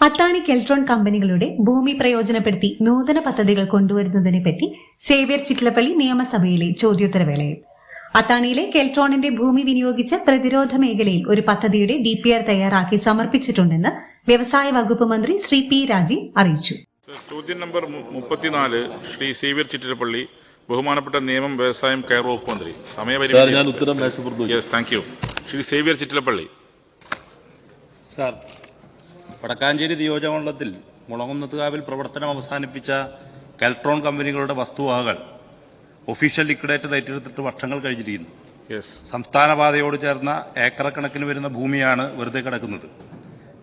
അത്താണി കെൽട്രോൺ കമ്പനികളുടെ ഭൂമി പ്രയോജനപ്പെടുത്തി നൂതന പദ്ധതികൾ കൊണ്ടുവരുന്നതിനെപ്പറ്റി സേവ്യർ ചിറ്റിലപ്പള്ളി നിയമസഭയിലെ ചോദ്യോത്തരവേളയിൽ. അത്താണിയിലെ കെൽട്രോണിന്റെ ഭൂമി വിനിയോഗിച്ച് പ്രതിരോധ മേഖലയിൽ ഒരു പദ്ധതിയുടെ ഡി പി ആർ തയ്യാറാക്കി സമർപ്പിച്ചിട്ടുണ്ടെന്ന് വ്യവസായ വകുപ്പ് മന്ത്രി ശ്രീ പി രാജീവ് അറിയിച്ചു. ചോദ്യം നമ്പർ മുപ്പത്തിനാല് ശ്രീ സേവ്യർ ചിറ്റിലപ്പള്ളി ബഹുമാനപ്പെട്ട നിയമം വ്യവസായം കയർ വകുപ്പ് മന്ത്രി. സാർ സമയപരിധി ഞാൻ ഉത്തരം മേശപ്പുറത്ത് വെച്ചു. Yes thank you Shri Xavier Chittilappally. Sir Vadakkanchery നിയോജകമണ്ഡലത്തിൽ മുളകുന്നത്തുകാവിൽ പ്രവർത്തനം അവസാനിപ്പിച്ച കെൽട്രോൺ കമ്പനികളുടെ വസ്തുവകകൾ ഒഫീഷ്യൽ ലിക്വിഡേറ്റ് ഏറ്റെടുത്തിട്ട് വർഷങ്ങൾ കഴിഞ്ഞിരിക്കുന്നു. സംസ്ഥാനപാതയോട് സംസ്ഥാന പാതയോട് ചേർന്ന ഏക്കറക്കണക്കിന് വരുന്ന ഭൂമിയാണ് വെറുതെ കിടക്കുന്നത്.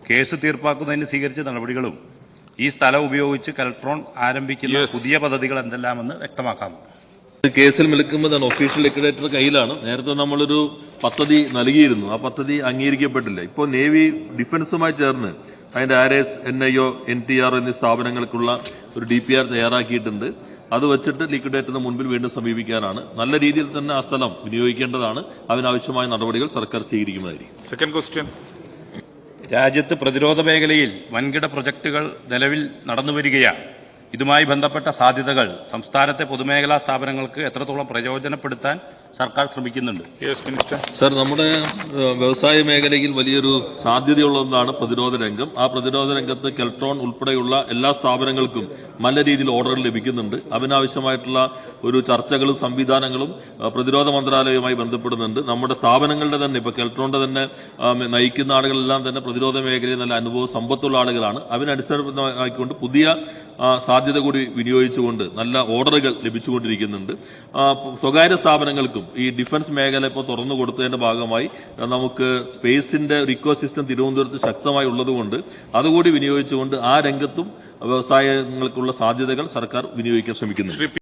കേസ് തീർപ്പാക്കുന്നതിന് സ്വീകരിച്ച നടപടികളും ഈ സ്ഥലം ഉപയോഗിച്ച് കെൽട്രോൺ ആരംഭിക്കുന്ന പുതിയ പദ്ധതികൾ എന്തെല്ലാമെന്ന് വ്യക്തമാക്കാം. കേസിൽ നിൽക്കുമ്പോൾ തന്നെ ഒഫീഷ്യൽ ലിക്വിഡേറ്റർ കയ്യിലാണ്. നേരത്തെ നമ്മളൊരു പദ്ധതി നൽകിയിരുന്നു. ആ പദ്ധതി അംഗീകരിക്കപ്പെട്ടില്ല. ഇപ്പോൾ നേവി ഡിഫൻസുമായി ചേർന്ന് അതിന്റെ R S N I O N T R എന്നീ സ്ഥാപനങ്ങൾക്കുള്ള ഒരു ഡി പി ആർ തയ്യാറാക്കിയിട്ടുണ്ട്. അത് വെച്ചിട്ട് ലിക്വിഡേറ്ററിന് മുൻപിൽ വീണ്ടും സമീപിക്കാനാണ്. നല്ല രീതിയിൽ തന്നെ ആ സ്ഥലം വിനിയോഗിക്കേണ്ടതാണ്. അതിനാവശ്യമായ നടപടികൾ സർക്കാർ സ്വീകരിക്കുന്നതായിരിക്കും. സെക്കൻഡ് ക്വസ്റ്റ്യൻ രാജ്യത്ത് പ്രതിരോധ മേഖലയിൽ വൻകിട പ്രൊജക്ടുകൾ നിലവിൽ നടന്നുവരികയാണ്. ഇതുമായി ബന്ധപ്പെട്ട സാധ്യതകൾ സംസ്ഥാനത്തെ പൊതുമേഖലാ സ്ഥാപനങ്ങൾക്ക് എത്രത്തോളം പ്രയോജനപ്പെടുത്താൻ സർക്കാർ ശ്രമിക്കുന്നുണ്ട്. സർ നമ്മുടെ വ്യവസായ മേഖലയിൽ വലിയൊരു സാധ്യതയുള്ള ഒന്നാണ് പ്രതിരോധ രംഗം. ആ പ്രതിരോധ രംഗത്ത് കെൽട്രോൺ ഉൾപ്പെടെയുള്ള എല്ലാ സ്ഥാപനങ്ങൾക്കും നല്ല രീതിയിൽ ഓർഡർ ലഭിക്കുന്നുണ്ട്. അതിനാവശ്യമായിട്ടുള്ള ഒരു ചർച്ചകളും സംവിധാനങ്ങളും പ്രതിരോധ മന്ത്രാലയവുമായി ബന്ധപ്പെടുന്നുണ്ട്. നമ്മുടെ സ്ഥാപനങ്ങളുടെ തന്നെ ഇപ്പൊ കെൽട്രോണിന്റെ തന്നെ നയിക്കുന്ന ആളുകളെല്ലാം തന്നെ പ്രതിരോധ മേഖലയിൽ നല്ല അനുഭവ സമ്പത്തുള്ള ആളുകളാണ്. അതിനനുസരിതമായിക്കൊണ്ട് പുതിയ സാധ്യത കൂടി വിനിയോഗിച്ചുകൊണ്ട് നല്ല ഓർഡറുകൾ ലഭിച്ചുകൊണ്ടിരിക്കുന്നുണ്ട്. സ്വകാര്യ സ്ഥാപനങ്ങൾക്കും ഈ ഡിഫൻസ് മേഖല ഇപ്പോൾ തുറന്നു കൊടുത്തതിന്റെ ഭാഗമായി നമുക്ക് സ്പേസിന്റെ ഒരു ഇക്കോ സിസ്റ്റം തിരുവനന്തപുരത്ത് ശക്തമായി ഉള്ളതുകൊണ്ട് അതുകൂടി വിനിയോഗിച്ചുകൊണ്ട് ആ രംഗത്തും വ്യവസായങ്ങൾക്കുള്ള സാധ്യതകൾ സർക്കാർ വിനിയോഗിക്കാൻ ശ്രമിക്കുന്നുണ്ട്. ശ്രീ